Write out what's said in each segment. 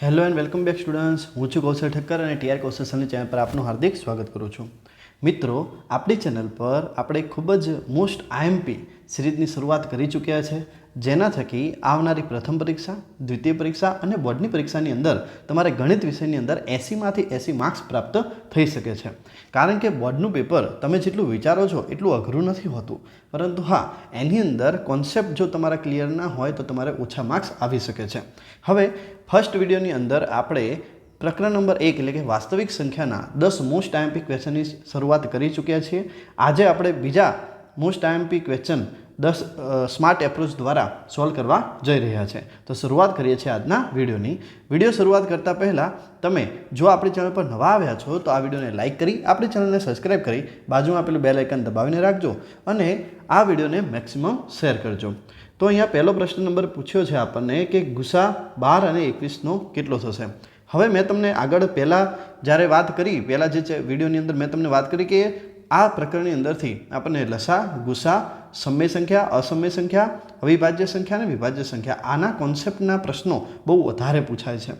Hello and welcome back students હું છું કૌશલ ઠક્કર અને ટીઆર કૌશલની ચેનલ પર આપનું હાર્દિક સ્વાગત કરું છું. મિત્રો, આપણી ચેનલ પર આપણે ખૂબ જ મોસ્ટ આઈએમપી સિરીઝની શરૂઆત કરી ચૂક્યા છે, જેના થકી આવનારી પ્રથમ પરીક્ષા, દ્વિતીય પરીક્ષા અને બોર્ડની પરીક્ષાની અંદર તમારે ગણિત વિષયની અંદર એંસીમાંથી એંસી માર્ક્સ પ્રાપ્ત થઈ શકે છે. કારણ કે બોર્ડનું પેપર તમે જેટલું વિચારો છો એટલું અઘરું નથી હોતું. પરંતુ હા, એની અંદર કોન્સેપ્ટ જો તમારા ક્લિયર ના હોય તો તમારે ઓછા માર્ક્સ આવી શકે છે. હવે, ફર્સ્ટ વિડીયોની અંદર આપણે પ્રકરણ નંબર એક એટલે કે વાસ્તવિક સંખ્યાના દસ મોસ્ટ આઈએમપી ક્વેશ્ચનની શરૂઆત કરી ચૂક્યા છીએ. આજે આપણે બીજા મોસ્ટ આઈએમપી ક્વેશ્ચન દસ સ્માર્ટ એપ્રોચ દ્વારા સોલ્વ કરવા જઈ રહ્યા છે. તો શરૂઆત કરીએ છીએ આજના વિડીયોની. વીડિયો શરૂઆત કરતાં પહેલાં તમે જો આપણી ચેનલ પર નવા આવ્યા છો, તો આ વિડીયોને લાઇક કરી, આપણી ચેનલને સબસ્ક્રાઇબ કરી, બાજુમાં આપેલું બેલ આઇકન દબાવીને રાખજો અને આ વિડીયોને મેક્સિમમ શેર કરજો. તો અહીંયા પહેલો પ્રશ્ન નંબર પૂછ્યો છે આપણને કે ગુસા બાર અને એકવીસનો કેટલો થશે? હવે મેં તમને આગળ પહેલાં જ્યારે વાત કરી, પહેલાં જે વિડીયોની અંદર મેં તમને વાત કરી કે આ પ્રકરણની અંદરથી આપણને લસા, ગુસા, સમય સંખ્યા, અસમય સંખ્યા, અવિભાજ્ય સંખ્યા અને વિભાજ્ય સંખ્યા આના કોન્સેપ્ટના પ્રશ્નો બહુ વધારે પૂછાય છે.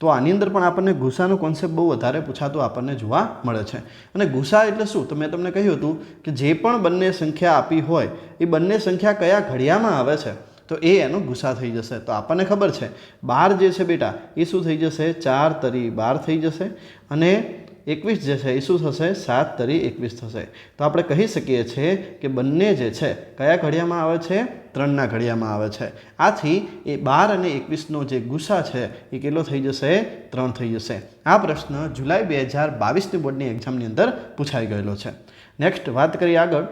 તો આની અંદર પણ આપણને ગુસાનો કોન્સેપ્ટ બહુ વધારે પૂછાતો આપણને જોવા મળે છે. અને ગુસા એટલે શું? તો મેં તમને કહ્યું હતું કે જે પણ બંને સંખ્યા આપી હોય, એ બંને સંખ્યા કયા ઘડિયામાં આવે છે? તો એ એનો ગુસા થઈ જશે. તો આપણને ખબર છે, બાર જે છે બેટા, એ શું થઈ જશે? ચાર તરી બાર થઈ જશે અને એકવીસ જે છે, એ શું થશે? સાત તરી એકવીસ થશે. તો આપણે કહી શકીએ છીએ કે બંને જે છે, કયા ઘડિયામાં આવે છે? ત્રણના ઘડિયામાં આવે છે. આથી એ બાર અને એકવીસનો જે ગુસા છે, એ કેટલો થઈ જશે? ત્રણ થઈ જશે. આ પ્રશ્ન જુલાઈ બે હજાર બાવીસની બોર્ડની એક્ઝામની અંદર પૂછાઈ ગયેલો છે. નેક્સ્ટ વાત કરીએ આગળ.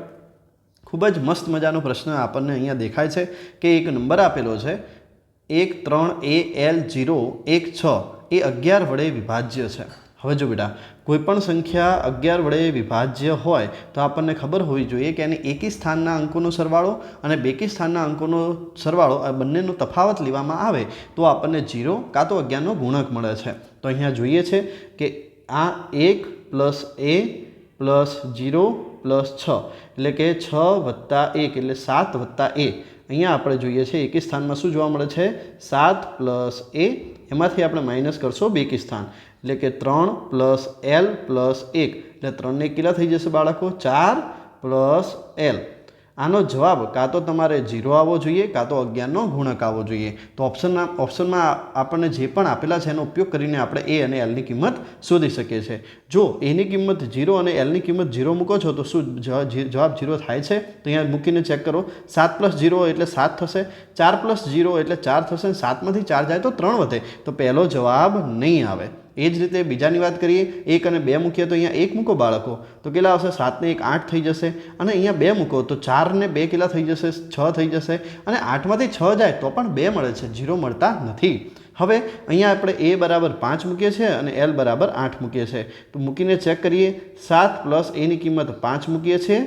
ખૂબ જ મસ્ત મજાનો પ્રશ્ન આપણને અહીંયા દેખાય છે કે એક નંબર આપેલો છે. એક ત્રણ એ એલ જીરો એક છ એ અગિયાર વડે વિભાજ્ય છે. હવે જો બેટા કોઈપણ સંખ્યા અગિયાર વડે વિભાજ્ય હોય તો આપણને ખબર હોવી જોઈએ કે એની એકી સ્થાનના અંકોનો સરવાળો અને બેકી સ્થાનના અંકોનો સરવાળો આ બંનેનો તફાવત લેવામાં આવે તો આપણને જીરો કાં તો અગિયારનો ગુણક મળે છે. તો અહીંયા જોઈએ છે કે આ એક plus A plus zero plus છ. એટલે કે છ વત્તા એક, એટલે સાત વત્તા એ. અહીંયા આપણે જોઈએ છે એકી સ્થાનમાં શું જોવા મળે છે? સાત પ્લસ એ, એમાંથી આપણે માઇનસ કરશો બેકી સ્થાન. એટલે કે ત્રણ પ્લસ એલ પ્લસ એક. એટલે ત્રણને કેટલા થઈ જશે બાળકો, ચાર પ્લસ એલ. આનો જવાબ કાં તો તમારે ઝીરો આવવો જોઈએ, કાં તો અગિયારનો ગુણક આવવો જોઈએ. તો ઓપ્શનના ઓપ્શનમાં આપણને જે પણ આપેલા છે એનો ઉપયોગ કરીને આપણે એ અને એલની કિંમત શોધી શકીએ છીએ. જો એની કિંમત ઝીરો અને એલની કિંમત ઝીરો મૂકો છો, તો શું જવાબ ઝીરો થાય છે? તો અહીંયા મૂકીને ચેક કરો. સાત પ્લસ ઝીરો એટલે સાત થશે. ચાર પ્લસ ઝીરો એટલે ચાર થશે. સાતમાંથી ચાર જાય તો ત્રણ વધે. તો પહેલો જવાબ નહીં આવે. એ જ રીતે બીજાની વાત કરીએ, એક અને બે મૂકીએ તો અહીંયા એક મૂકો બાળકો. તો કેટલા આવશે? સાતને એક, આઠ થઈ જશે. અને અહીંયા બે મૂકો, તો ચારને બે કેટલા થઈ જશે? છ થઈ જશે. અને આઠમાંથી છ જાય તો પણ બે મળે છે. જીરો મળતા નથી. હવે અહીંયા આપણે એ બરાબર પાંચ મૂકીએ છીએ અને એલ બરાબર આઠ મૂકીએ છીએ. તો મૂકીને ચેક કરીએ. સાત પ્લસ એની કિંમત પાંચ મૂકીએ છીએ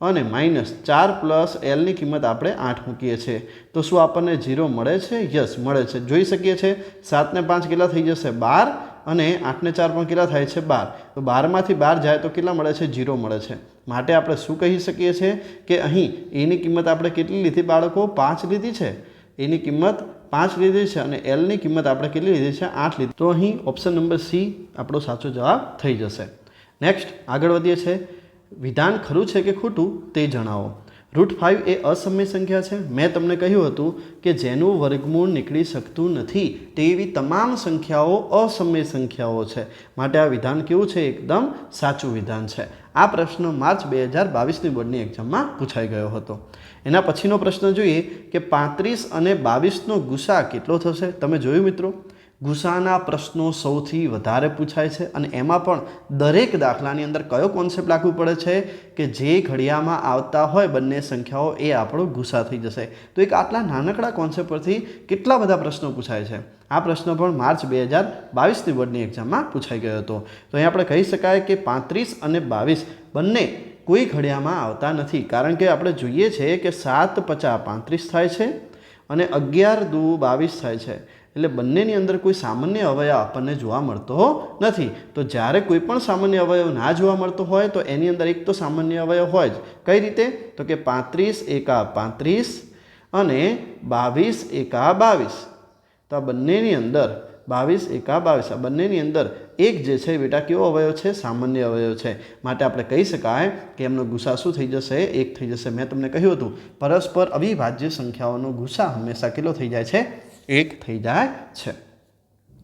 અને માઇનસ ચાર પ્લસ એલની કિંમત આપણે આઠ મૂકીએ છીએ. તો શું આપણને ઝીરો મળે છે? યસ, મળે છે. જોઈ શકીએ છીએ. સાતને પાંચ કેટલા થઈ જશે? બાર. અને આઠને ચાર પણ કેટલા થાય છે? બાર. તો બારમાંથી બાર જાય તો કેટલા મળે છે? જીરો મળે છે. માટે આપણે શું કહી શકીએ છીએ કે અહીં એની કિંમત આપણે કેટલી લીધી બાળકો? પાંચ લીધી છે. એની કિંમત પાંચ લીધી છે અને એલની કિંમત આપણે કેટલી લીધી છે? આઠ લીધી. તો અહીં ઓપ્શન નંબર સી આપણો સાચો જવાબ થઈ જશે. નેક્સ્ટ આગળ વધીએ છે. વિધાન ખરું છે કે ખોટું તે જણાવો. રૂટ ફાઇવ એ અસમય સંખ્યા છે. મેં તમને કહ્યું હતું કે જેનું વર્ગમૂળ નીકળી શકતું નથી તેવી તમામ સંખ્યાઓ અસમય સંખ્યાઓ છે. માટે આ વિધાન કેવું છે? એકદમ સાચું વિધાન છે. આ પ્રશ્ન માર્ચ બે હજાર બાવીસની બોર્ડની એક્ઝામમાં પૂછાઈ ગયો હતો. એના પછીનો પ્રશ્ન જોઈએ કે પાંત્રીસ અને બાવીસનો ગુસા કેટલો થશે? તમે જોયું મિત્રો? ગુસાના પ્રશ્નો સૌથી વધારે પૂછાય છે અને એમાં પણ દરેક દાખલાની અંદર કયો કોન્સેપ્ટ લાગુ પડે છે કે જે ઘડિયામાં આવતા હોય બંને સંખ્યાઓ એ આપણો ગુસા થઈ જશે. તો એક આટલા નાનકડા કોન્સેપ્ટ પરથી કેટલા બધા પ્રશ્નો પૂછાય છે? આ પ્રશ્ન પણ માર્ચ બે હજાર બાવીસની બોર્ડની એક્ઝામમાં પૂછાઈ ગયો હતો. તો અહીં આપણે કહી શકાય કે પાંત્રીસ અને બાવીસ બંને કોઈ ઘડિયામાં આવતા નથી. કારણ કે આપણે જોઈએ છીએ કે સાત પચાસ પાંત્રીસ થાય છે અને અગિયાર દુ બાવીસ થાય છે. એટલે બંનેની અંદર કોઈ સામાન્ય અવયવ આપણને જોવા મળતો નથી. તો જ્યારે કોઈ પણ સામાન્ય અવયવ ના જોવા મળતો હોય, તો એની અંદર એક તો સામાન્ય અવયવ હોય જ. કઈ રીતે? તો કે પાંત્રીસ એકા પાંત્રીસ અને બાવીસ એકા બાવીસ. તો આ બંનેની અંદર બાવીસ એકા બાવીસ, આ બંનેની અંદર એક જે છે બેટા કેવો અવયવ છે? સામાન્ય અવયવ છે. માટે આપણે કહી શકાય કે એમનો ગુસા શું થઈ જશે? એક થઈ જશે. મેં તમને કહ્યું હતું, પરસ્પર અવિભાજ્ય સંખ્યાઓનો ગુસા હંમેશા કેટલો થઈ જાય છે? એક થઈ જાય છે.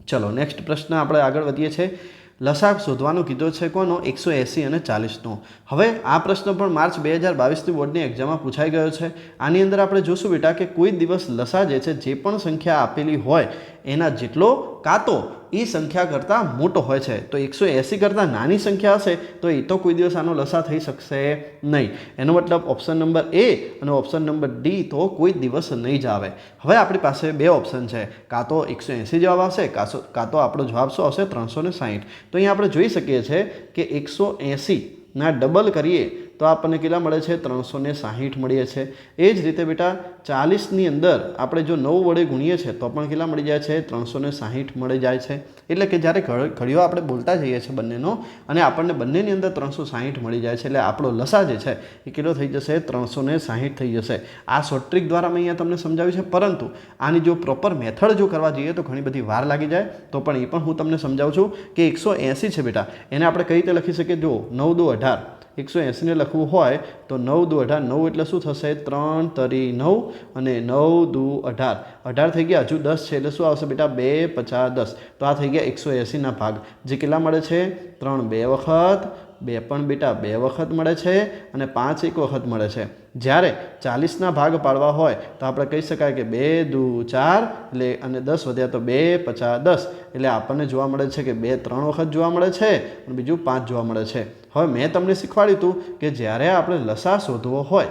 ચલો નેક્સ્ટ પ્રશ્ન આપણે આગળ વધીએ છીએ. લસાક શોધવાનો કીધો છે કોનો? એકસો એંસી અને ચાલીસનો. હવે આ પ્રશ્ન પણ માર્ચ બે હજાર બાવીસની બોર્ડની એક્ઝામમાં પૂછાઈ ગયો છે. આની અંદર આપણે જોશું બેટા કે કોઈ દિવસ લસા જે છે, જે પણ સંખ્યા આપેલી હોય, એના જેટલો કાતો એ સંખ્યા કરતાં મોટો હોય છે. તો એકસો એંસી કરતાં નાની સંખ્યા હશે, તો એ તો કોઈ દિવસ આનો લસા થઈ શકશે નહીં. એનો મતલબ ઓપ્શન નંબર એ અને ઓપ્શન નંબર ડી તો કોઈ દિવસ નહીં જ આવે. હવે આપણી પાસે બે ઓપ્શન છે. કાં તો એકસો એંસી જવાબ આવશે, કાં તો- કાં તો આપણો જવાબ શું આવશે? ત્રણસો ને સાહીઠ. તો અહીંયા આપણે જોઈ શકીએ છીએ કે એકસો એંસીના ડબલ કરીએ તો આપણને કેટલા મળે છે? ત્રણસો ને સાહીઠ મળીએ છે. એ જ રીતે બેટા, ચાલીસની અંદર આપણે જો નવ વડે ગુણીએ છીએ તો પણ કેટલા મળી જાય છે? ત્રણસો ને સાહીઠ મળી જાય છે. એટલે કે જ્યારે ઘડ- ઘડીઓ આપણે બોલતા જઈએ છીએ બંનેનો, અને આપણને બંનેની અંદર ત્રણસો સાહીઠ મળી જાય છે. એટલે આપણો લસા જે છે, એ કેટલો થઈ જશે? ત્રણસો ને સાહીઠ થઈ જશે. આ શોર્ટ ટ્રીક દ્વારા મેં અહીંયા તમને સમજાવ્યું છે. પરંતુ આની જો પ્રોપર મેથડ જો કરવા જઈએ, તો ઘણી બધી વાર લાગી જાય. તો પણ એ પણ હું તમને સમજાવું છું કે એકસો એંસી છે બેટા. એને આપણે કઈ રીતે લખી શકીએ? જો નવ દો અઢાર. એકસો એંસીને લખવું હોય તો નવ દુ અઢાર. નવ એટલે શું થશે? ત્રણ તરી નવ અને નવ દુ અઢાર. અઢાર થઈ ગયા. હજુ દસ છે એટલે શું આવશે બેટા? બે પચાસ દસ. તો આ થઈ ગયા એકસો એંસીના ભાગ. જે કેટલા મળે છે? ત્રણ. બે વખત બે પણ બેટા બે વખત મળે છે અને પાંચ એક વખત મળે છે. જ્યારે ચાલીસના ભાગ પાડવા હોય તો આપણે કહી શકાય કે બે, દુ, ચાર એટલે અને દસ વધ્યા તો બે, પચાસ, દસ. એટલે આપણને જોવા મળે છે કે બે, ત્રણ વખત જોવા મળે છે અને બીજું પાંચ જોવા મળે છે. હવે મેં તમને શીખવાડ્યું હતું કે જ્યારે આપણે લસા શોધવો હોય,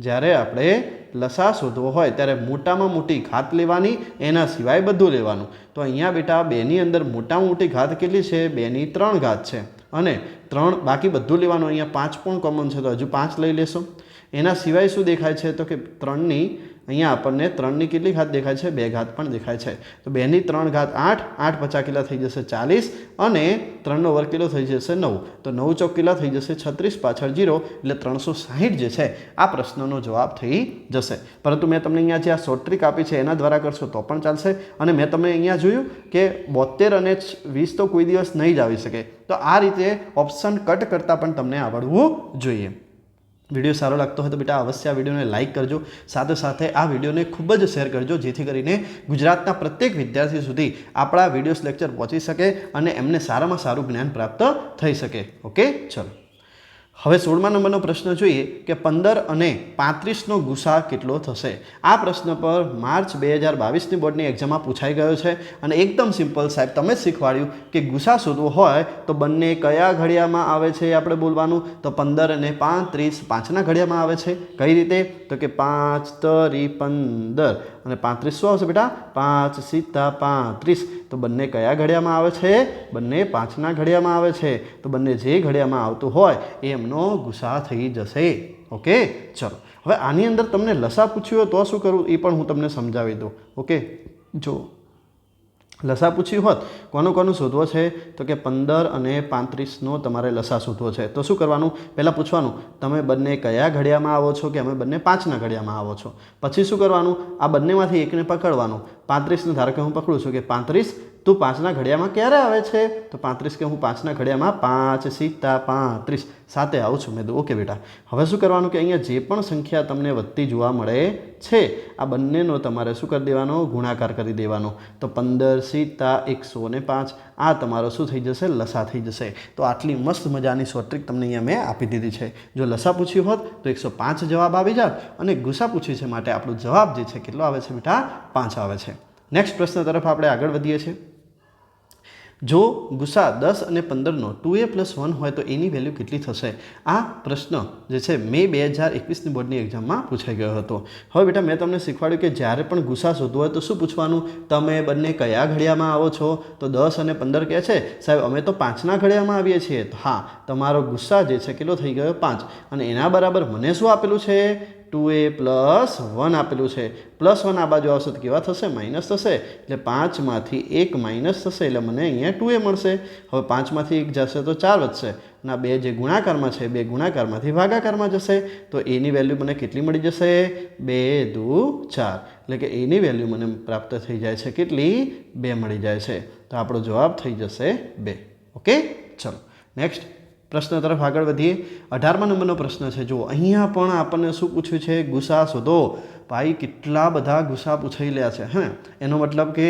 જ્યારે આપણે લસા શોધવો હોય ત્યારે મોટામાં મોટી ઘાત લેવાની, એના સિવાય બધું લેવાનું. તો અહીંયા બેટા બેની અંદર મોટામાં મોટી ઘાત કેટલી છે? બેની ત્રણ ઘાત છે. અને ત્રણ બાકી બધું લેવાનું, અહીંયા પાંચ પણ કોમન છે, તો હજુ પાંચ લઈ લેશો. એના સિવાય શું દેખાય છે? તો કે ત્રણની અહીંયા આપણને ત્રણની કેટલી ઘાત દેખાય છે? બે ઘાત પણ દેખાય છે. તો બેની ત્રણ ઘાત આઠ આઠ પચાસ કિલા થઈ જશે ચાલીસ અને ત્રણનો વર્ગ કિલો થઈ જશે? નવ. તો નવ ચોક કિલા થઈ જશે? છત્રીસ, પાછળ જીરો, એટલે ત્રણસો સાહીઠ જે છે, આ પ્રશ્નનો જવાબ થઈ જશે. પરંતુ મેં તમને અહીંયા જે આ શોર્ટ ટ્રીક આપી છે, એના દ્વારા કરશો તો પણ ચાલશે. અને મેં તમને અહીંયા જોયું કે બોતેર અને વીસ તો કોઈ દિવસ નહીં જ આવી શકે. તો આ રીતે ઓપ્શન કટ કરતાં પણ તમને આવડવું જોઈએ. વીડિયો સારો લાગતો હોય તો બેટા અવશ્ય આ વિડીયોને લાઇક કરજો. સાથે સાથે આ વિડીયોને ખૂબ જ શેર કરજો, જેથી કરીને ગુજરાતના પ્રત્યેક વિદ્યાર્થી સુધી આપણા વિડીયોસ લેક્ચર પહોંચી શકે અને એમને સારામાં સારું જ્ઞાન પ્રાપ્ત થઈ શકે. ઓકે ચલો. હવે સોળમા નંબરનો પ્રશ્ન જોઈએ કે પંદર અને પાંત્રીસનો ગુસા કેટલો થશે? આ પ્રશ્ન પર માર્ચ બે હજાર બાવીસની બોર્ડની એક્ઝામમાં પૂછાઈ ગયો છે અને એકદમ સિમ્પલ સાહેબ, તમે જ શીખવાડ્યું કે ગુસા શોધવો હોય તો બંને કયા ઘડિયામાં આવે છે આપણે બોલવાનું? તો પંદર અને પાંત્રીસ પાંચના ઘડિયામાં આવે છે. કઈ રીતે? તો કે પાંચ તરી પંદર અને પાંત્રીસ શું આવશે બેટા? પાંચ સીતા પાંત્રીસ. તો બંને કયા ઘડિયામાં આવે છે? બંને પાંચના ઘડિયામાં આવે છે. તો બંને જે ઘડિયામાં આવતું હોય એ એમનો ગુસા થઈ જશે. ઓકે? ચલો. હવે આની અંદર તમને લસા પૂછ્યું હોય તો શું કરવું એ પણ હું તમને સમજાવી દઉં. ઓકે? જો. લસા પૂછ્યું હોત, કોનું કોનું શોધવો છે? તો કે પંદર અને પાંત્રીસનો તમારે લસા શોધવો છે. તો શું કરવાનું? પહેલાં પૂછવાનું, તમે બંને કયા ઘડિયામાં આવો છો કે અમે બંને પાંચના ઘડિયામાં આવો છો? પછી શું કરવાનું? આ બંનેમાંથી એકને પકડવાનું. પાંત્રીસને ધારો કે હું પકડું છું કે પાંત્રીસ તું પાંચના ઘડિયામાં ક્યારે આવે છે? તો પાંત્રીસ કે હું પાંચના ઘડિયામાં પાંચ, સીતા, પાંત્રીસ. સાથે આવું છું મેં કીધું ઓકે બેટા. હવે શું કરવાનું કે અહીંયા જે પણ સંખ્યા તમને વધતી જોવા મળે છે, આ બંનેનો તમારે શું કરી દેવાનો? ગુણાકાર કરી દેવાનો. તો પંદર, સીતા, એકસો ને પાંચ. આ તમારો શું થઈ જશે? લસા થઈ જશે. તો આટલી મસ્ત મજાની શોર્ટ ટ્રીક તમને અહીંયા મેં આપી દીધી છે. જો લસા પૂછ્યું હોત, તો એકસો પાંચ જવાબ આવી જાત. અને ગુસા પૂછ્યું છે માટે આપણો જવાબ જે છે, કેટલો આવે છે બેટા? પાંચ આવે છે. નેક્સ્ટ પ્રશ્ન તરફ આપણે આગળ વધીએ છીએ. જો ગુસા દસ અને પંદરનો ટુ એ પ્લસ વન હોય તો એની વેલ્યુ કેટલી થશે? આ પ્રશ્ન જે છે મે બે હજાર એકવીસની બોર્ડની એક્ઝામમાં પૂછાઈ ગયો હતો. હવે બેટા, મેં તમને શીખવાડ્યું કે જ્યારે પણ ગુસા શોધવો હોય તો શું પૂછવાનું? તમે બંને કયા ઘડિયામાં આવો છો? તો દસ અને પંદર કહે છે, સાહેબ, અમે તો પાંચના ઘડિયામાં આવીએ છીએ. હા, તમારો ગુસ્સા જે છે કેટલો થઈ ગયો? પાંચ. અને એના બરાબર મને શું આપેલું છે? ટુ એ પ્લસ વન આપેલું છે. પ્લસ વન આ બાજુ આવશે તો કેવા થશે? માઇનસ થશે. એટલે પાંચમાંથી એક માઇનસ થશે એટલે મને અહીંયા ટુ એ મળશે. હવે પાંચમાંથી એક જશે તો ચાર વધશે. અને બે જે ગુણાકારમાં છે, બે ગુણાકારમાંથી ભાગાકારમાં જશે. તો એની વેલ્યુ મને કેટલી મળી જશે? બે દુ ચાર. એટલે કે એની વેલ્યુ મને પ્રાપ્ત થઈ જાય છે કેટલી? બે મળી જાય છે. તો આપણો જવાબ થઈ જશે બે. ઓકે? ચલો. નેક્સ્ટ. પ્રશ્ન તરફ આગળ વધીએ. અઢારમા નંબરનો પ્રશ્ન છે, જુઓ, અહીંયા પણ આપણને શું પૂછ્યું છે? ગુસા શોધો. ભાઈ કેટલા બધા ગુસ્સા પૂછાઈ છે, હે? એનો મતલબ કે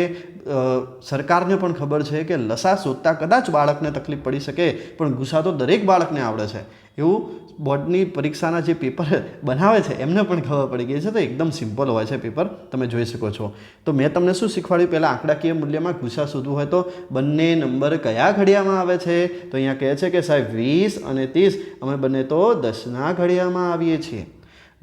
સરકારને પણ ખબર છે કે લસા શોધતા કદાચ બાળકને તકલીફ પડી શકે, પણ ગુસ્સા તો દરેક બાળકને આવડે છે. એવું બોર્ડની પરીક્ષાના જે પેપર બનાવે છે, એમને પણ ખબર પડી ગઈ છે. તો એકદમ સિમ્પલ હોય છે પેપર, તમે જોઈ શકો છો. તો મેં તમને શું શીખવાડ્યું? પહેલાં આંકડાકીય મૂલ્યમાં ગુસા શોધવું હોય તો બંને નંબર કયા ઘડિયામાં આવે છે? તો અહીંયા કહે છે કે સાહેબ, વીસ અને ત્રીસ. અમે બંને તો દસના ઘડિયામાં આવીએ છીએ.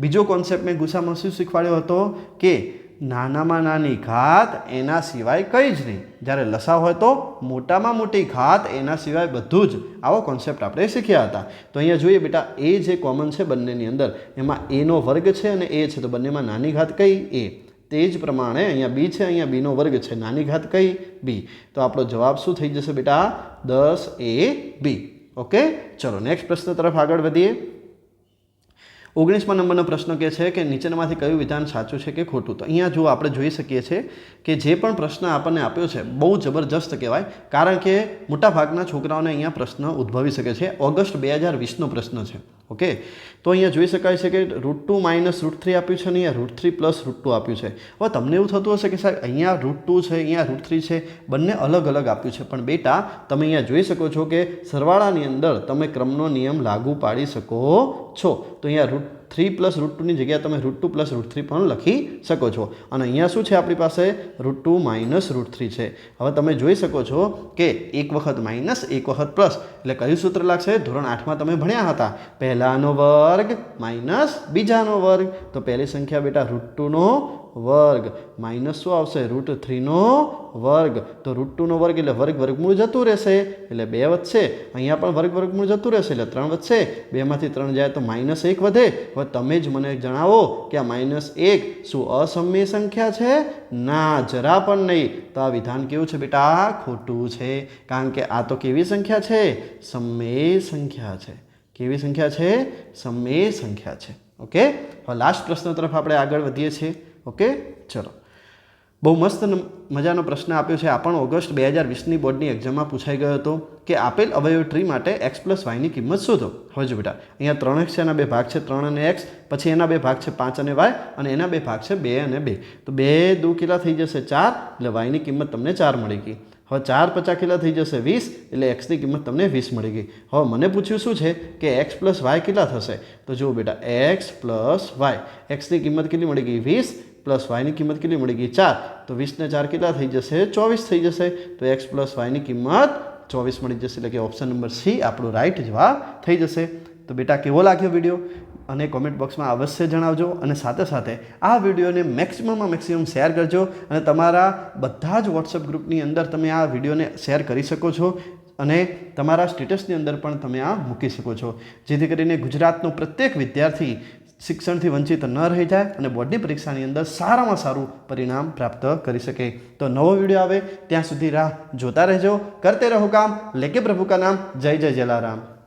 બીજો કોન્સેપ્ટ મેં ગુસામાં શું શીખવાડ્યો હતો કે નાનામાં નાની ઘાત એના સિવાય કંઈ જ નહીં. જ્યારે લસા હોય તો મોટામાં મોટી ઘાત એના સિવાય બધું જ. આવો કોન્સેપ્ટ આપણે શીખ્યા હતા. તો અહીંયા જોઈએ બેટા, એ જે કોમન છે બંનેની અંદર, એમાં એનો વર્ગ છે અને એ છે. તો બંનેમાં નાની ઘાત કઈ? એ તે જ પ્રમાણે અહીંયા બી છે, અહીંયા બીનો વર્ગ છે. નાની ઘાત કઈ? બી તો આપણો જવાબ શું થઈ જશે બેટા? દસ એ બી ઓકે ચલો નેક્સ્ટ પ્રશ્ન તરફ આગળ વધીએ. ઓગણીસમા નંબરનો પ્રશ્ન કે છે કે નીચેનામાંથી કયું વિધાન સાચું છે કે ખોટું? તો અહીંયા જો આપણે જોઈ શકીએ છીએ કે જે પણ પ્રશ્ન આપણને આપ્યો છે, બહુ જબરજસ્ત કહેવાય, કારણ કે મોટાભાગના છોકરાઓને અહીંયા પ્રશ્ન ઉદ્ભવી શકે છે. ઓગસ્ટ બે હજાર વીસનો પ્રશ્ન છે. ઓકે? તો અહીંયા જોઈ શકાય છે કે root two minus root three આપ્યું છે અને અહીંયા root three plus root two આપ્યું છે. હવે તમને એવું થતું હશે કે સાહેબ, અહીંયા રૂટ ટુ છે, અહીંયા રૂટ થ્રી છે, બંને અલગ અલગ આપ્યું છે. પણ બેટા, તમે અહીંયા જોઈ શકો છો કે સરવાળાની અંદર તમે ક્રમનો નિયમ લાગુ પાડી શકો છો. તો અહીંયા રૂટ થ્રી પ્લસ રૂટ ટુની જગ્યાએ તમે root two plus root three પણ લખી શકો છો. અને અહીંયા શું છે આપણી પાસે? Root two minus root three છે. હવે તમે જોઈ શકો છો કે એક વખત માઇનસ એક વખત પ્લસ એટલે કયું સૂત્ર લાગશે? ધોરણ આઠમાં તમે ભણ્યા હતા. પહેલાનો વર્ગ માઇનસ બીજાનો વર્ગ. તો પહેલી સંખ્યા બેટા રૂટ ટુનો વર્ગ. માઇનસ શું આવશે? રૂટ થ્રીનો વર્ગ. તો રૂટ ટુનો વર્ગ એટલે વર્ગ વર્ગમૂળ જતું રહેશે. એટલે બે વધશે. અહીંયા પણ વર્ગ વર્ગમૂળ જતું રહેશે એટલે ત્રણ વધશે. બેમાંથી ત્રણ જાય તો માઇનસ એક વધે. હવે તમે જ મને જણાવો કે આ માઇનસ એક શું અસમય સંખ્યા છે? ના, જરા પણ નહીં. તો આ વિધાન કેવું છે બેટા? ખોટું છે. કારણ કે આ તો કેવી સંખ્યા છે? સમય સંખ્યા છે. કેવી સંખ્યા છે? સમય સંખ્યા છે. ઓકે? હવે લાસ્ટ પ્રશ્ન તરફ આપણે આગળ વધીએ છીએ. ઓકે? ચલો. બહુ મસ્ત મજાનો પ્રશ્ન આપ્યો છે. આ પણ ઓગસ્ટ બે હજાર વીસની બોર્ડની એક્ઝામમાં પૂછાઈ ગયો હતો કે આપેલ અવયવ ટ્રી માટે એક્સ પ્લસ વાયની કિંમત શોધો. હવે બેટા. અહીંયા ત્રણ એક્સ છે, એના બે ભાગ છે, ત્રણ અને એક્સ પછી એના બે ભાગ છે, પાંચ અને વાય અને એના બે ભાગ છે, બે અને બે. તો બે દુ કેટલા થઈ જશે? ચાર. એટલે વાયની કિંમત તમને ચાર મળી ગઈ. હવે ચાર પચાસ કેટલા થઈ જશે? વીસ. એટલે એક્સની કિંમત તમને વીસ મળી ગઈ. હવે મને પૂછ્યું શું છે? કે એક્સ પ્લસ વાય કેટલા થશે? તો જુઓ બેટા એક્સ પ્લસ વાય એક્સની કિંમત કેટલી મળી ગઈ? વીસ. પ્લસ વાયની કિંમત કેટલી મળી ગઈ? ચાર. તો વીસને ચાર કેટલા થઈ જશે? ચોવીસ થઈ જશે. તો એક્સ પ્લસ વાયની કિંમત ચોવીસ મળી જશે. એટલે કે ઓપ્શન નંબર સી આપણો રાઈટ જવાબ થઈ જશે. તો બેટા, કેવો લાગ્યો વીડિયો અને કોમેન્ટ બોક્સમાં અવશ્ય જણાવજો. અને સાથે સાથે આ વિડીયોને મેક્સિમમમાં મેક્સિમમ શેર કરજો. અને તમારા બધા જ વોટ્સઅપ ગ્રુપની અંદર તમે આ વિડીયોને શેર કરી શકો છો. અને તમારા સ્ટેટસની અંદર પણ તમે આ મૂકી શકો છો. જેથી કરીને ગુજરાતનો પ્રત્યેક વિદ્યાર્થી શિક્ષણથી વંચિત ન રહી જાય અને બોર્ડની પરીક્ષાની અંદર સારામાં સારું પરિણામ પ્રાપ્ત કરી શકે. તો નવો વીડિયો આવે ત્યાં સુધી રાહ જોતા રહેજો. કરતે રહો કામ. લેકે પ્રભુ કા નામ. જય જય જલારામ.